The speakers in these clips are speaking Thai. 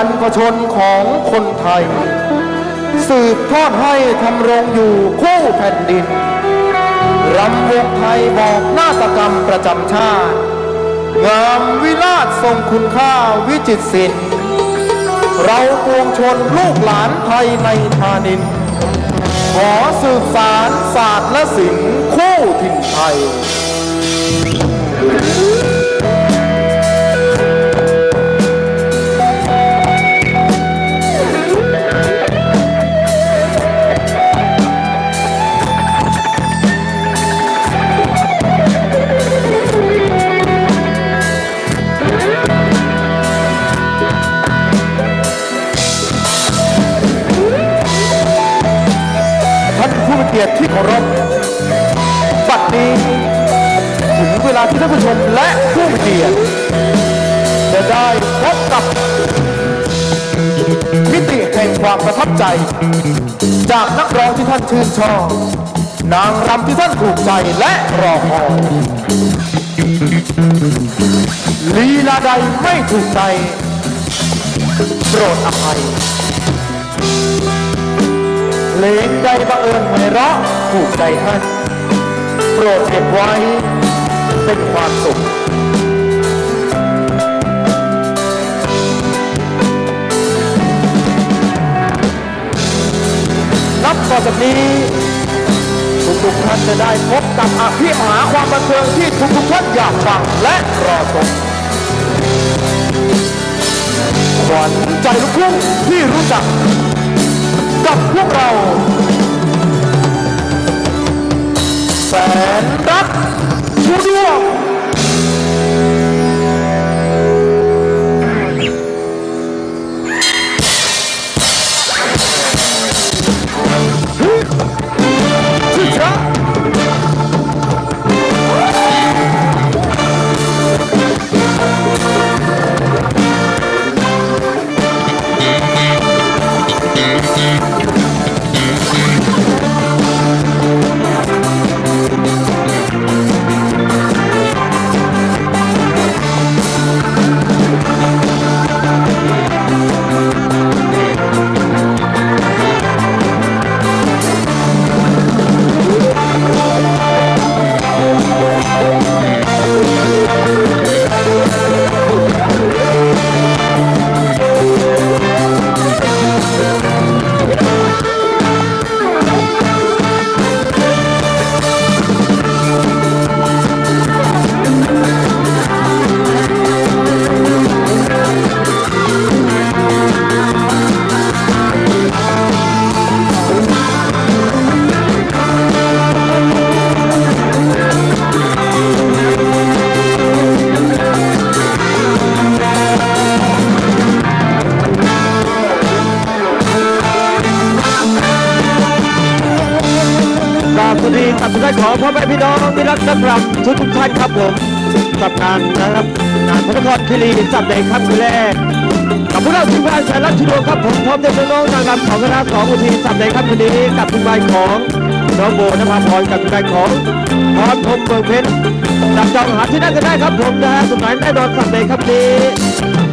รากบรรพชนของคนไทย สืบทอดให้ทำรงอยู่คู่แผ่นดินรำวงไทยบอกนาฏกรรมประจำชาติ งามวิราชทรงคุณค่าวิจิตรศิลป์เราปวงชนลูกหลานไทยในธานิน ขอสืบสารศาสตร์และศิลป์คู่ถิ่นไทย ถึงเวลาที่ท่านผู้ชมและผู้มีเกียรติจะได้พบกับมิติแห่งความประทับใจ จากนักร้องที่ท่านชื่นชอบ นางรำที่ท่านถูกใจและรอคอยลีลาใดไม่ถูกใจโปรดอภัยเพลงใดบังเอิญไม่เราะถูกใจท่าน โปรดเก็บไว้ เป็นความสุขนับต่อจากนี้ทุกๆท่านจะได้พบกับอภิมหาความบันเทิงที่ทุกๆท่านอยากฟังและรอชมขวัญใจลูกทุ่งที่รู้จัก กับพวกเราแสน รักชู ขอพ่อแม่พี่น้องที่รักนักรำทุกทุกท่านครับผมกับงานนะครับงานพระนครคีรีสัปดาห์ครับคืนแรกกับพวกเราทีมงานสารักชุดวงครับผมพร้อมด้วยน้องนางรำของคณะสองอุทีสัปดาห์ครับคืนนี้กับทีมงานของน้องโบนภาพรกับทีมงานของพรพรมเมืองเพชรจับจองหาที่นั่งกันได้ครับผมนะฮะสุดท้ายแน่นอนสัปดาห์ครับนี้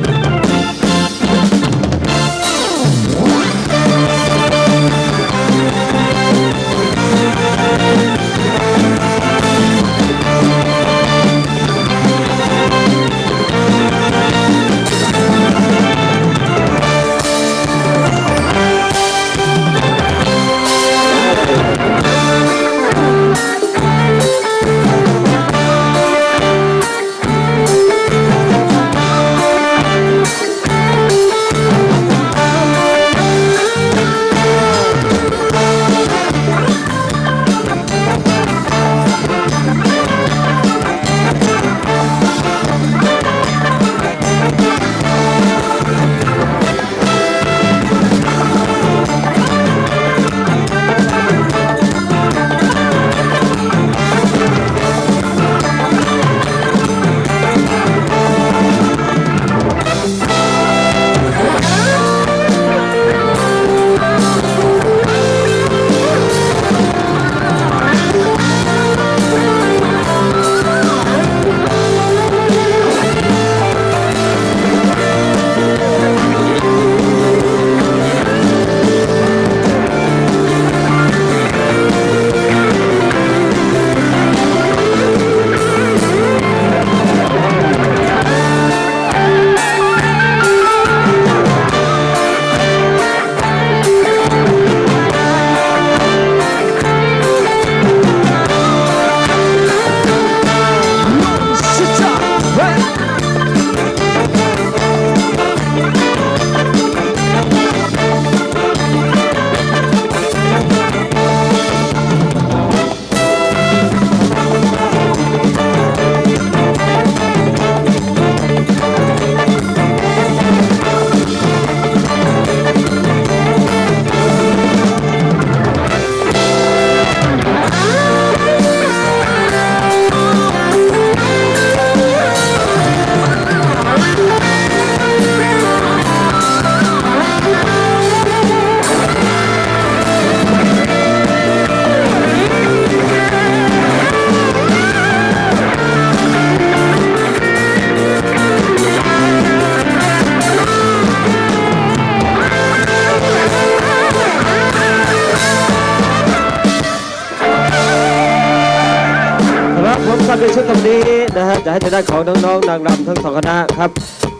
นะฮะจะให้ทางด้านของน้องๆนางรำทั้งสองคณะครับ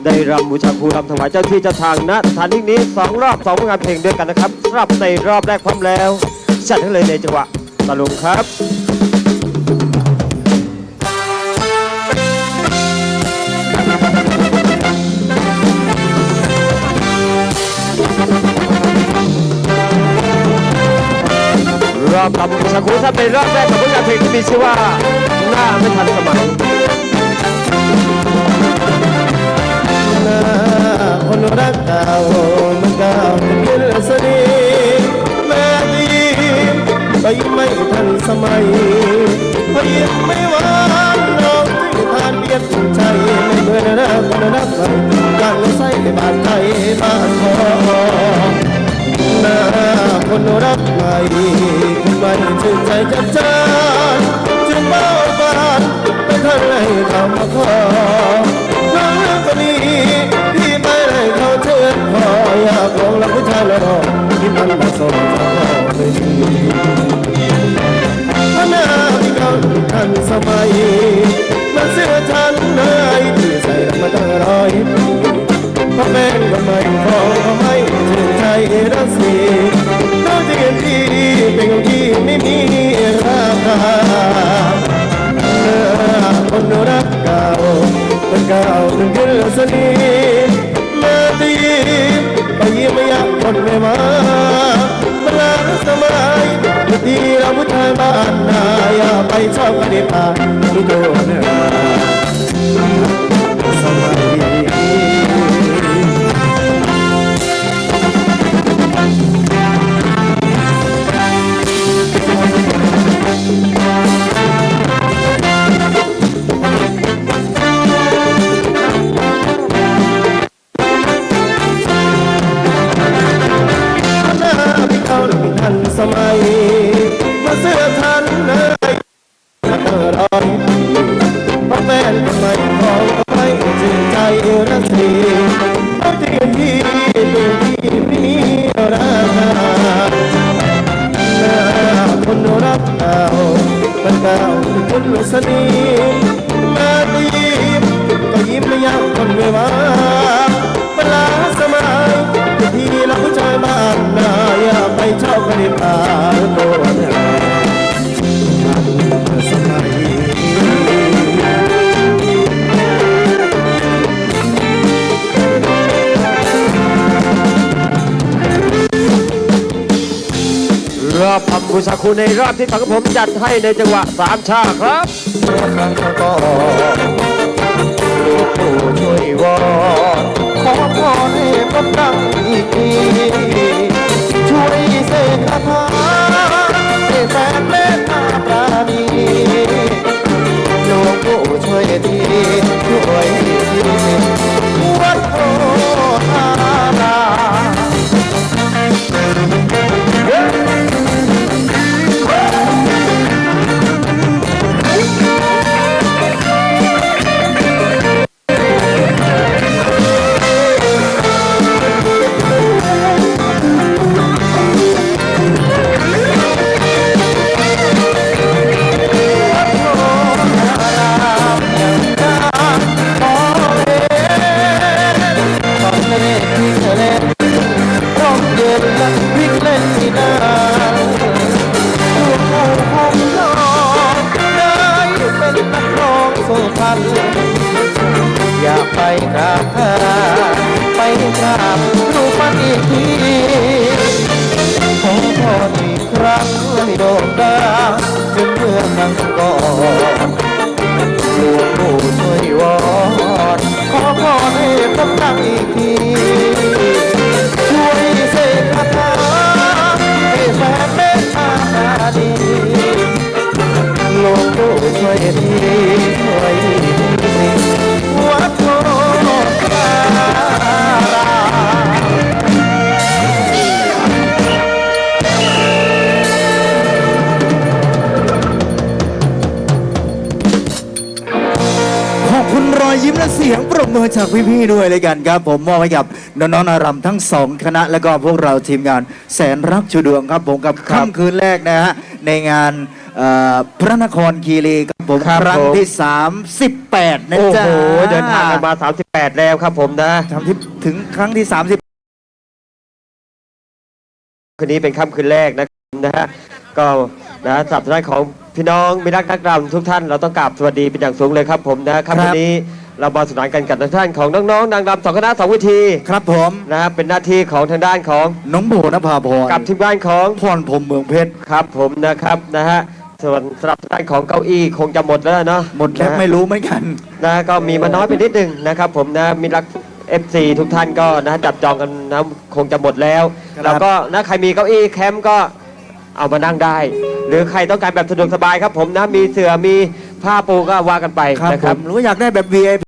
ได้รำบูชาครูรำถวายเจ้าที่เจ้าทางณสถานที่นี้สองรอบสองผลงานเพลงด้วยกันนะครับสำหรับในรอบแรกพร้อมแล้วจัดให้เลยในจังหวะตะลุงครับรอบรำบูชาครูถ้าเป็นรอบแรกกับผลงานเพลงที่มีชื่อว่า หน้าไม่ทันสมัยคนรักเก่ามันเก่าเป็นสนิทแม่ดีก็ยิ่งไม่ทันสมัย ผู้ชายแล้วที่มันมาส่งขอเลยพนาพี่เก่าทันสมัยมันเสื้อทันนายที่ใส่มาตั้งร้อยปีพอเป็นก็ไม่พอก็ไม่ถึงใจรักสีน้องจะเห็นพี่เป็นของที่ไม่มีราคาคนรักเก่าคนเก่าถึงขึ้นสนิ คนไม่มาเวลาสมัยที่เราผู้ชายบ้านนาอย่าไปชอบกันในป่าที่โดน คาน้าคนรักเก่ามันเก่าคนสนิท อบรำบูชาครูในรอบที่สองผมจัดให้ในจังหวะสามชาครับครั้งก่อผู้ช่วยวอ เล่นที่เธอเล่นร่มเย็นและพลิกเล่นที่นาดวงผู้คงนอนได้เป็นนักร้องสุพรรณอยากไปกราบเธอไปกราบ ยยิ้มและเสียงปรบมือจากพี่ๆด้วยเลยกันครับ ผมมอบให้กับน้องๆนารำทั้งสองคณะ แล้วก็พวกเราทีมงานแสนรักชูดวงครับผมกับค่ำคืนแรกนะฮะในงานเอ่อพระนครคีรีครับผมครับครั้งผม ที่ 38นะโอ้จ๊ะโห เดินทางกันมา 38 แล้วครับผมนะ ทำที่ถึงครั้งที่ 30 คืนนี้เป็นค่ำคืนแรกนะครับนะฮะก็นะสับทางด้านของพี่น้องมิตรรักนักรำทุกท่านเราต้องกราบสวัสดีเป็นอย่างสูงเลยครับผมนะค่ำคืนนี้ เรามาสนานกันกับทางด้านของน้องๆนางรำสองคณะสองเวิธีครับผมนะฮะเป็นหน้าที่ของทางด้านของน้องโบนภาพรกับทีมงานของพรพรหมเมืองเพชรครับผมนะครับนะฮะส่วนสำหรับทางด้านของเก้าอี้คงจะหมดแล้วเนาะหมดแล้วนะฮะไม่รู้เหมือนกันนะก็มีมาน้อยไปนิดหนึ่งนะครับผมนะมิตรรัก FC ทุกท่านก็นะจับจองกันนะคงจะหมดแล้วครับแล้วก็นะใครมีเก้าอี้แคมป์ก็เอามานั่งได้ หรือใครต้องการแบบสะดวกสบายครับผมนะมีเสื่อมีผ้าปูก็ว่ากันไปครับนะผครับมหรือว่าอยากได้แบบ VIP